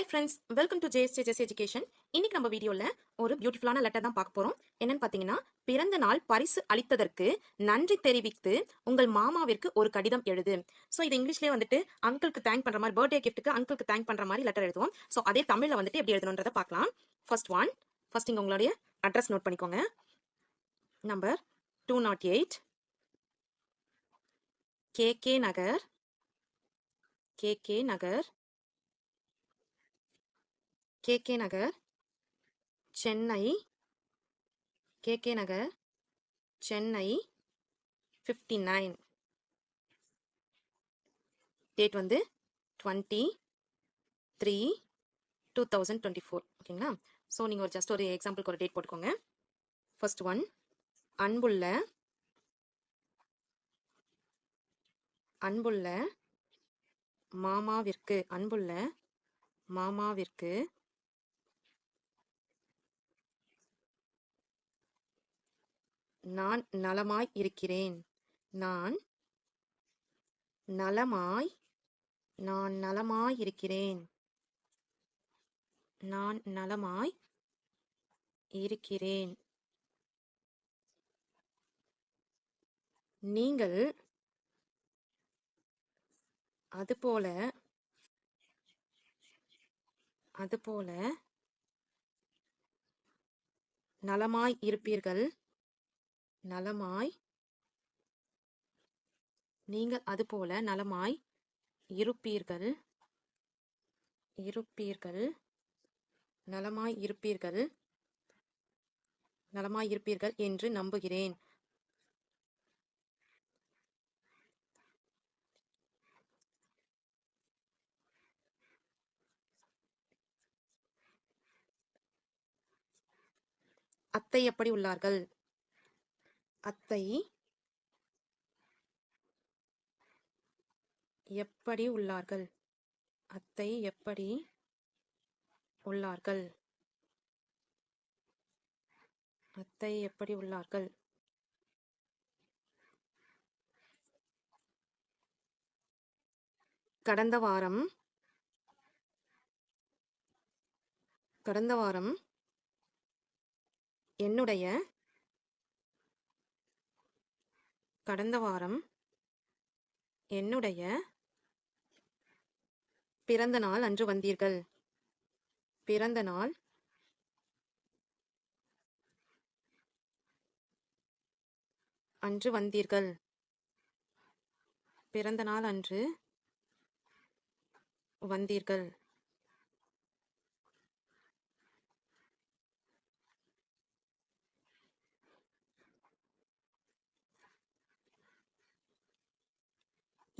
Hi friends welcome to JS education இன்னைக்கு நம்ம வீடியோவில் ஒரு பியூட்டிஃபுல்லான லெட்டர் தான் பார்க்க போகிறோம் என்னன்னு பார்த்தீங்கன்னா பிறந்த நாள் பரிசு அளித்ததற்கு நன்றி தெரிவித்து உங்கள் மாமாவிற்கு ஒரு கடிதம் எழுது. ஸோ இது இங்கிலீஷ்லேயே வந்துட்டு அங்கிளுக்கு தேங்க் பண்ணுற மாதிரி பர்த்டே கிஃப்ட்டுக்கு அங்கிளுக்கு தேங்க் பண்ணுற மாதிரி லெட்டர் எழுதுவோம். ஸோ அதே தமிழில் வந்துட்டு எப்படி எழுதணுன்றதை பார்க்கலாம். ஃபர்ஸ்ட் ஒன் ஃபர்ஸ்ட் இங்கே உங்களுடைய அட்ரஸ் நோட் பண்ணிக்கோங்க. Number two nought eight KK Nagar KK Nagar KK Nagar Chennai KK Nagar Chennai fifty nine date வந்து twenty three two thousand twenty four ஓகேங்களா ஸோ நீங்கள் ஒரு ஜஸ்ட் ஒரு எக்ஸாம்பிளுக்கு ஒரு டேட் போட்டுக்கோங்க. ஃபர்ஸ்ட் ஒன் அன்புள்ள அன்புள்ள மாமாவிற்கு அன்புள்ள மாமாவிற்கு நான் நலமாய் இருக்கிறேன். நான் நலமாய் நான் நலமாய் இருக்கிறேன். நான் நலமாய் இருக்கிறேன். நீங்கள் அதுபோல அதுபோல நலமாய் இருப்பீர்கள். நலமாய். நீங்கள் அதுபோல நலமாய் இருப்பீர்கள். இருப்பீர்கள். நலமாய் இருப்பீர்கள். நலமாய் இருப்பீர்கள் என்று நம்புகிறேன். அத்தை எப்படி உள்ளார்கள்? அத்தை எப்படி உள்ளார்கள்? அத்தை எப்படி உள்ளார்கள்? அத்தை எப்படி உள்ளார்கள்? கடந்த வாரம் கடந்த வாரம் என்னுடைய கடந்த வாரம் என்னுடைய பிறந்த நாள் அன்று வந்தீர்கள். பிறந்த நாள் அன்று வந்தீர்கள். பிறந்த நாள் அன்று வந்தீர்கள்.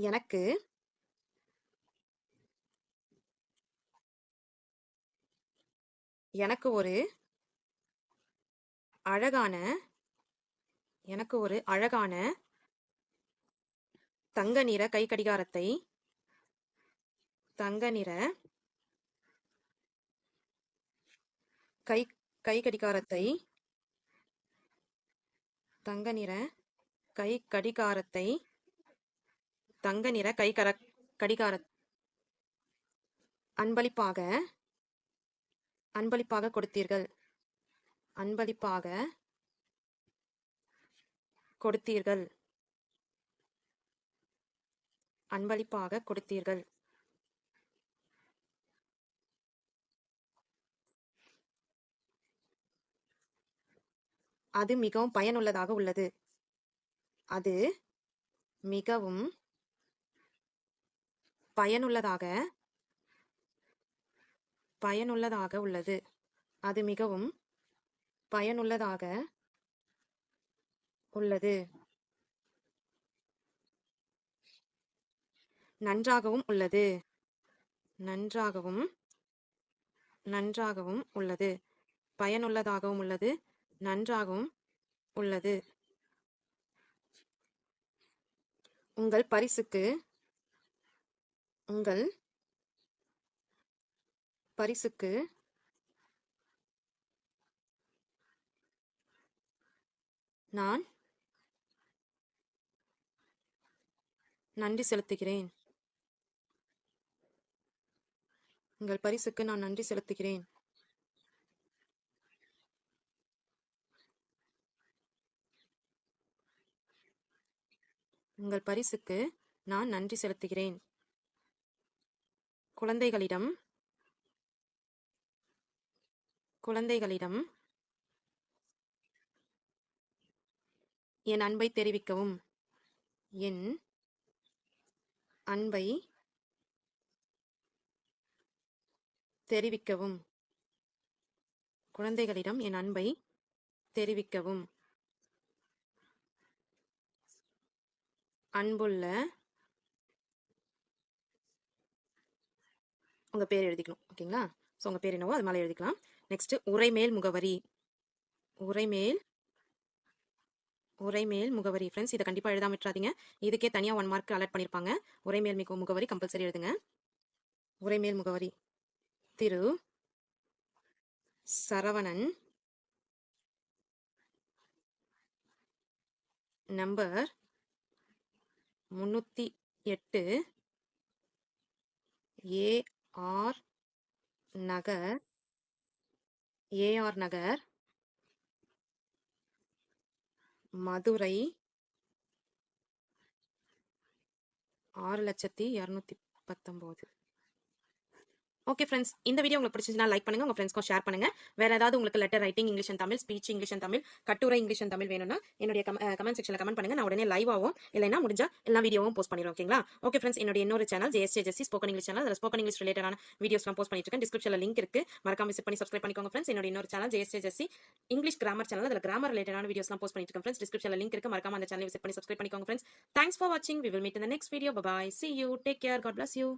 எனக்கு எனக்கு ஒரு அழகான எனக்கு ஒரு அழகான தங்க நிற கை கடிகாரத்தை தங்க நிற கை கை கடிகாரத்தை தங்க நிற கை கடிகாரத்தை தங்க நிற கைகர கடிகார அன்பளிப்பாக அன்பளிப்பாக கொடுத்தீர்கள். அன்பளிப்பாக கொடுத்தீர்கள். அன்பளிப்பாக கொடுத்தீர்கள். அது மிகவும் பயனுள்ளதாக உள்ளது. அது மிகவும் பயனுள்ளதாக பயனுள்ளதாக உள்ளது. அது மிகவும் பயனுள்ளதாக உள்ளது. நன்றாகவும் உள்ளது. நன்றாகவும் நன்றாகவும் உள்ளது. பயனுள்ளதாகவும் உள்ளது. நன்றாகவும் உள்ளது. உங்கள் பரிசுக்கு உங்கள் பரிசுக்கு நான் நன்றி செலுத்துகிறேன். உங்கள் பரிசுக்கு நான் நன்றி செலுத்துகிறேன். உங்கள் பரிசுக்கு நான் நன்றி செலுத்துகிறேன். குழந்தைகளிடம் குழந்தைகளிடம் என் அன்பை தெரிவிக்கவும். என் அன்பை தெரிவிக்கவும். குழந்தைகளிடம் என் அன்பை தெரிவிக்கவும். அன்புள்ள உங்கள் பேர் எழுதிக்கணும் ஓகேங்களா? ஸோ உங்கள் பேர் என்னவோ அது மேலே எழுதிக்கலாம். நெக்ஸ்ட் உரைமேல் முகவரி. உரைமேல் உரைமேல் முகவரி. ஃப்ரெண்ட்ஸ் இதை கண்டிப்பாக எழுதாம விட்டுறாதீங்க. இதுக்கே தனியாக ஒன் மார்க் அலர்ட் பண்ணியிருப்பாங்க உரைமேல் மிக முகவரி கம்பல்சரி எழுதுங்க. உரைமேல் முகவரி. திரு சரவணன் நம்பர் முன்னூற்றி எட்டு A R Nagar AR Nagar Madurai ஆறு லட்சத்தி இரநூத்தி பத்தொம்போது. ஓகே ஃப்ரெண்ட்ஸ் இந்த வீடியோ உங்களுக்கு பிடிச்சிருந்தா லைக் பண்ணுங்க. உங்க ஃப்ரெண்ட்ஸ்க்கும் ஷேர் பண்ணுங்க. வேற ஏதாவது உங்களுக்கு letter writing English and Tamil speech English and Tamil கட்டுரை இங்கிலீஷ் அண்ட் தமிழ் வேணும்னா என்னுடைய கமெண்ட் செக்ஷன்ல கமெண்ட் பண்ணுங்க. நான் உடனே லைவ் ஆகும் இல்லைன்னா முடிஞ்சா எல்லா வீடியோவும் போஸ்ட் பண்ணிடுவோம் ஓகேங்களா ஓகே ஃப்ரெண்ட்ஸ் என்னோட இன்னொரு channel JSJ Jessy spoken English channel அதில் ஸ்போக்கன் இங்கிலீஷ் ரிலேட்டடான வீடியோஸ்லாம் போஸ்ட் பண்ணிட்டு இருக்கேன். டிஸ்கிரிப்ஷனில் லிங்க் இருக்கு. மறக்காம விசிட் பண்ணி சப்ஸ்கிரைப் பண்ணிக்கோங்க ஃப்ரெண்ட்ஸ் என்னோட இன்னொரு channel JSJ Jessy English grammar channel அதில் கிராமர் ரிலேட்டடான வீடியோஸ்லாம் போஸ்ட் பண்ணிட்டு இருக்கேன் ஃப்ரெண்ட்ஸ் டிஸ்கிரிப்ஷனில் லிங்க் இருக்கு. மறக்காம அந்த சேனல் விசிட் பண்ணி சப்ஸ்கிரைப் பண்ணிக்கோங்க ஃப்ரெண்ட்ஸ் தேங்க்ஸ் ஃபார் வாட்சிங் வி வில் மீட் இந்த next video bye see you take care God bless you